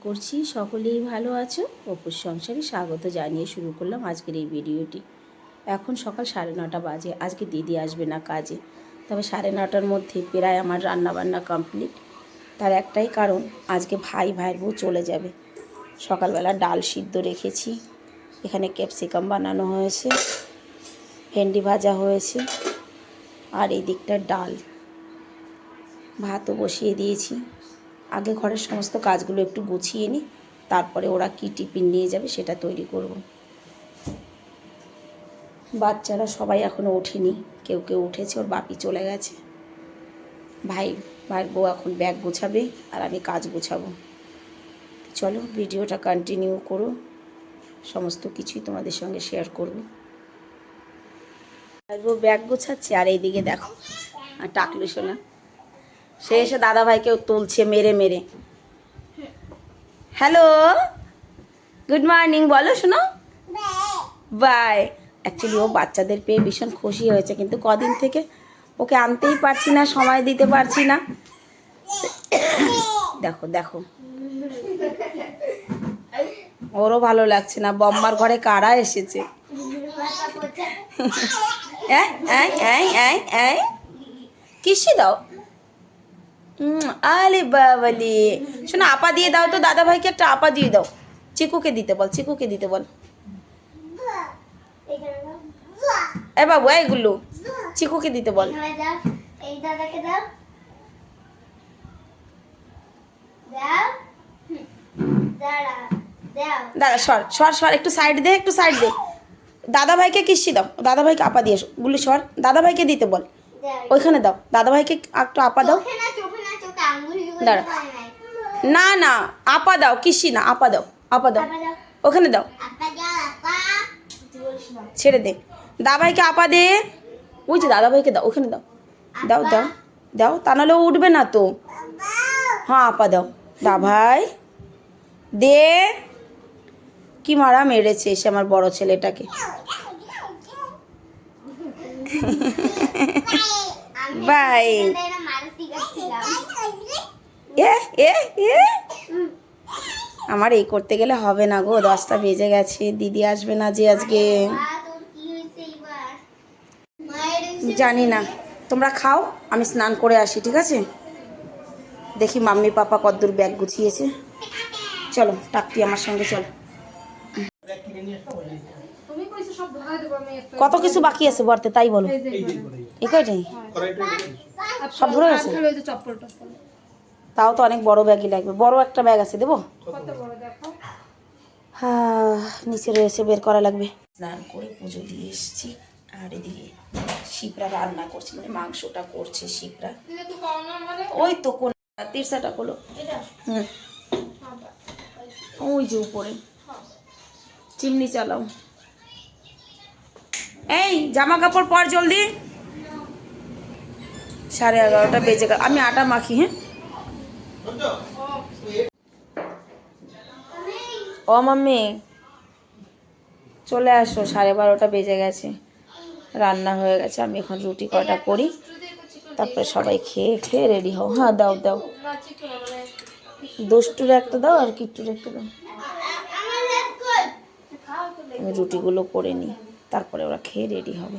করছি সকলেই ভালো আছো। অপুর সংসারে স্বাগত জানিয়ে শুরু করলাম আজকের এই ভিডিওটি। এখন সকাল সাড়ে নটা বাজে, আজকে দিদি আসবে না কাজে। তবে সাড়ে নটার মধ্যে প্রায় আমার রান্নাবান্না কমপ্লিট। তার একটাই কারণ, আজকে ভাই ভাইয়ের বউ চলে যাবে। সকালবেলা ডাল সিদ্ধ রেখেছি, এখানে ক্যাপসিকাম বানানো হয়েছে, ভেন্ডি ভাজা হয়েছে, আর এই দিকটা ডাল। ভাতও বসিয়ে দিয়েছি। আগে ঘরের সমস্ত কাজগুলো একটু গুছিয়ে নিই তারপরে ওরা কী টিফিন নিয়ে যাবে সেটা তৈরি করব। বাচ্চারা সবাই এখনও ওঠেনি, কেউ কেউ উঠেছে, ওর বাপি চলে গেছে। ভাই, ভাইয়ের বউ এখন ব্যাগ গোছাবে আর আমি কাজ গোছাবো। চলো ভিডিওটা কন্টিনিউ করো, সমস্ত কিছুই তোমাদের সঙ্গে শেয়ার করব। ব্যাগ গোছাচ্ছে আর এইদিকে দেখো, আর টাকলু শোনা সে এসে দাদা ভাইকেও তুলছে মেরে মেরে। হ্যালো গুড মর্নিং বলো শোনো। বাই অ্যাকচুয়ালি ও বাচ্চাদের পেয়ে ভীষণ খুশি হয়েছে কিন্তু কদিন থেকে ওকে আনতেই পারছি না সময় দিতে পারছি না। দেখো দেখো। ওরও ভালো লাগছে না বম্মার ঘরে কারা এসেছে? এই, এই, এই। কিসে দাও? আলে বাবালি শোনো, আপা দিয়ে দাও তো দাদা ভাইকে একটা আপা দিয়ে দাও। চিকুকে দিতে বল, চিকুকে দিতে বল। এ বাবু এইগুলো চিকুকে দিতে বল। দাদা সর সর সর, একটু সাইড দে, একটু সাইড দে। দাদা ভাইকে কিসি দাও দাদা ভাইকে আপা দিয়ে। গুলি সর দাদা ভাইকে দিতে বল। ওইখানে দাও দাদা ভাইকে একটু আপা দাও। দাঁড়া। না না আপা দাও কিসি না আপা দাও আপা দাও। ওখানে দাও। ছেড়ে দে। দাদা ভাইকে আপা দে। ওই যে দাদা ভাইকে দাও ওখানে দাও। দাও দাও দাও তা নাহলে উঠবে না তো। হ্যাঁ আপা দাও। দা ভাই দে। কি মারা মেরেছে এসে আমার বড় ছেলেটাকে। বাই এ এ এ? আমার এই করতে গেলে হবে না গো দশটা বেজে গেছে দিদি আসবে না যে আজকে। জানি না তোমরা খাও আমি স্নান করে আসি ঠিক আছে? দেখি মাম্মি পাপা কদ্দূর ব্যাগ গুছিয়েছে। চলো টাকটি আমার সঙ্গে চলো। কত কিছু বাকি আছে বর্তে তাই বলো। তাও তো অনেক বড় ব্যাগই লাগবে। বড় একটা ব্যাগ আছে, দেবো? হ্যাঁ নিচে রয়েছে, বের করা লাগবে। স্নান করে পুজো দিয়ে এসেছি। আর এদিকে শিপরা রান্না করছে মানে মাংসটা করছে শিপরা। ওই তো কোন তিরসাটা করল। হুম। ওই যে উপরে। চিমনি চালাও। এই, জামা কাপড় পর জলদি। সাড়ে এগারোটা বেজে গেল। আমি আটা মাখি হ্যাঁ? ও মাম্মি, চলে আসো, সাড়ে বারোটা বেজে গেছে। রান্না হয়ে গেছে, আমি এখন রুটি কটা করি। তারপরে সবাই খেয়ে খেয়ে রেডি হও। হ্যাঁ দাও দাও। দুষ্টুর একটা দাও আর কিট্টুর একটা দাও। আমি রুটিগুলো করে নিই, তারপরে ওরা খেয়ে রেডি হবে।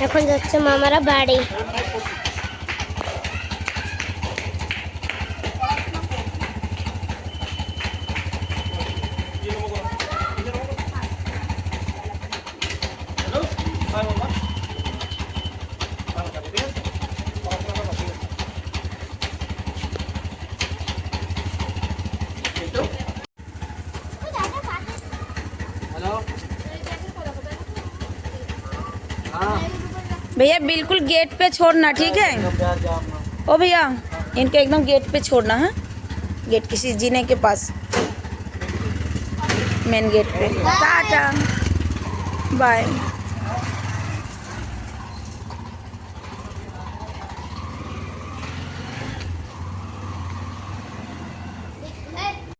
এখন যাচ্ছে মামারা বাড়ি। भैया, बिल्कुल गेट पे छोड़ना, ठीक है? ओ भैया, इनको एकदम गेट पे छोड़ना, है? गेट किसी जीने के पास। मेन गेट पे। टाटा। बाय